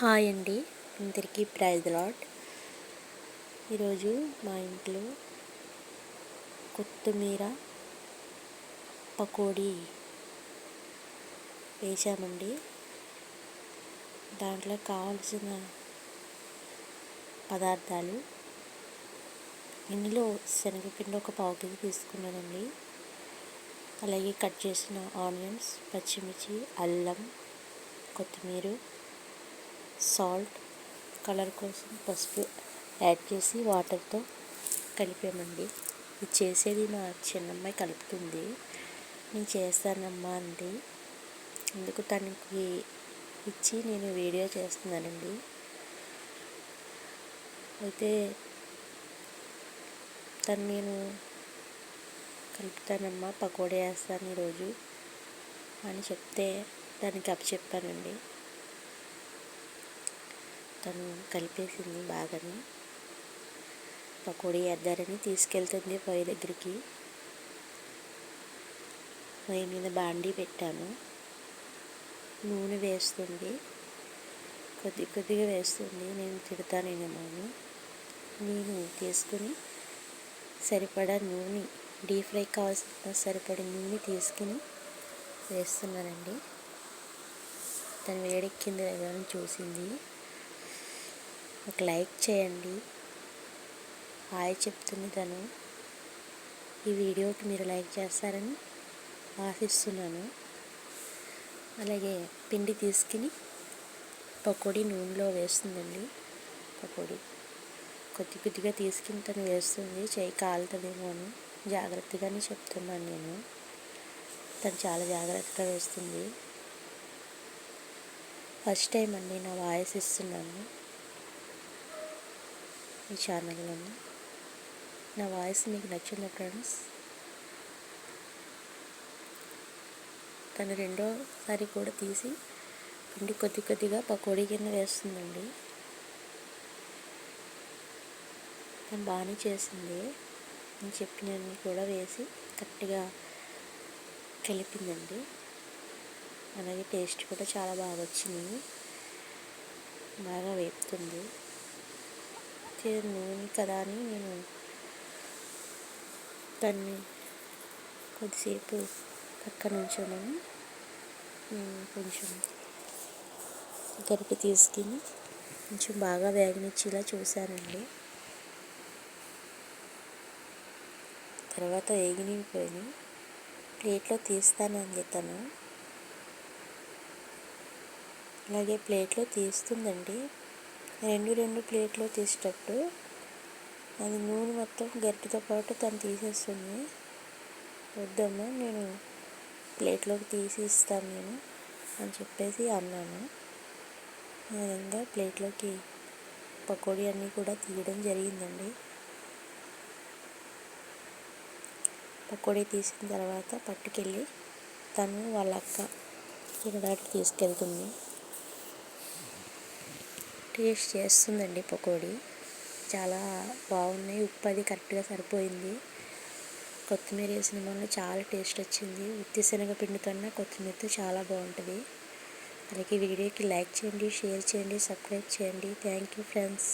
Hi అండి. అందరికీ praise lot ఈరోజు మా ఇంట్లో కొత్తిమీర పకోడీ వేసామండి దాంట్లో కావాల్సిన పదార్థాలు ఇందులో శనగపిండి ఒక పావు కేజీ తీసుకున్నానండి. అలాగే కట్ చేసిన ఆనియన్స్ పచ్చిమిర్చి అల్లం కొత్తిమీర సాల్ట్ కలర్ కోసం పసుపు యాడ్ చేసి వాటర్తో కలిపామండి. ఇది చేసేది మా చిన్నమ్మాయి కలుపుతుంది. నేను చేస్తానమ్మా అండి అందుకు తనకి ఇచ్చి నేను వీడియో చేస్తున్నానండి. అయితే తను నేను కలుపుతానమ్మా పకోడీ వేస్తాను ఈరోజు అని చెప్తే దానికి అప్పచెప్పానండి తను కలిపేసింది బాగానే. పకోడీ వేద్దారని తీసుకెళ్తుంది పొయ్యి దగ్గరికి. పొయ్యి మీద బాండీ పెట్టాము నూనె వేస్తుంది. కొద్ది కొద్దిగా వేస్తుంది. నేను తిడతానేమో నేను తీసుకుని సరిపడా నూనె డీప్ ఫ్రై కావాల్సిన సరిపడే నూనె తీసుకుని వేస్తున్నానండి. తను వేడెక్కింది లేదా చూసింది. ఒక లైక్ చేయండి. హాయ్ చెప్తుంది తను. ఈ వీడియోకి మీరు లైక్ చేస్తారని ఆశిస్తున్నాను. అలాగే పిండి తీసుకుని పకోడీ నూనెలో వేస్తుందండి. పకోడీ. కొద్ది కొద్దిగా తీసుకుని తను వేస్తుంది. చేయి కాలుతుందేమో అని జాగ్రత్తగానే చెప్తున్నాను నేను. తను చాలా జాగ్రత్తగా వేస్తుంది. ఫస్ట్ టైం అండి నా వాయిస్ ఇస్తున్నాను. ఈ ఛానల్లోని నా వాయిస్ మీకు నచ్చిందా ఫ్రెండ్స్? తను రెండోసారి కూడా తీసి పిండి కొద్ది కొద్దిగా పకోడీ కింద వేస్తుందండి. తను బాగానే చేసింది. నేను చెప్పినవన్నీ కూడా వేసి కరెక్ట్గా కలిపిందండి. అలాగే టేస్ట్ కూడా చాలా బాగా వచ్చింది. బాగా వేపుతుంది. వచ్చే నూనె కదా అని నేను దాన్ని కొద్దిసేపు పక్కన ఉంచాను కొంచెం గరిపి తీసుకుని కొంచెం బాగా వేగనిచ్చేలా చూశానండి. తర్వాత వేగినిపోయి ప్లేట్లో తీస్తానండి తను అలాగే ప్లేట్లో తీస్తుందండి. రెండు రెండు ప్లేట్లో తీసేటట్టు. అది నూనె మొత్తం గరిటెతో పాటు తను తీసేస్తుంది. వద్దమ్మా నేను ప్లేట్లోకి తీసి ఇస్తాను నేను అని చెప్పేసి అన్నాను. ఆ విధంగా ప్లేట్లోకి పకోడీ అన్నీ కూడా తీయడం జరిగిందండి. పకోడీ తీసిన తర్వాత పట్టుకెళ్ళి తను వాళ్ళ అక్క తినడానికి తీసుకెళ్తుంది. టేస్ట్ చేస్తుందండి పకోడీ. చాలా బాగున్నాయి. ఉప్పు అది కరెక్ట్గా సరిపోయింది. కొత్తిమీర వేసిన వల్ల చాలా టేస్ట్ వచ్చింది. ఉత్తి శనగపిండితోనే కొత్తిమీరతో చాలా బాగుంటుంది. అలాగే వీడియోకి లైక్ చేయండి షేర్ చేయండి సబ్స్క్రైబ్ చేయండి. Thank you friends.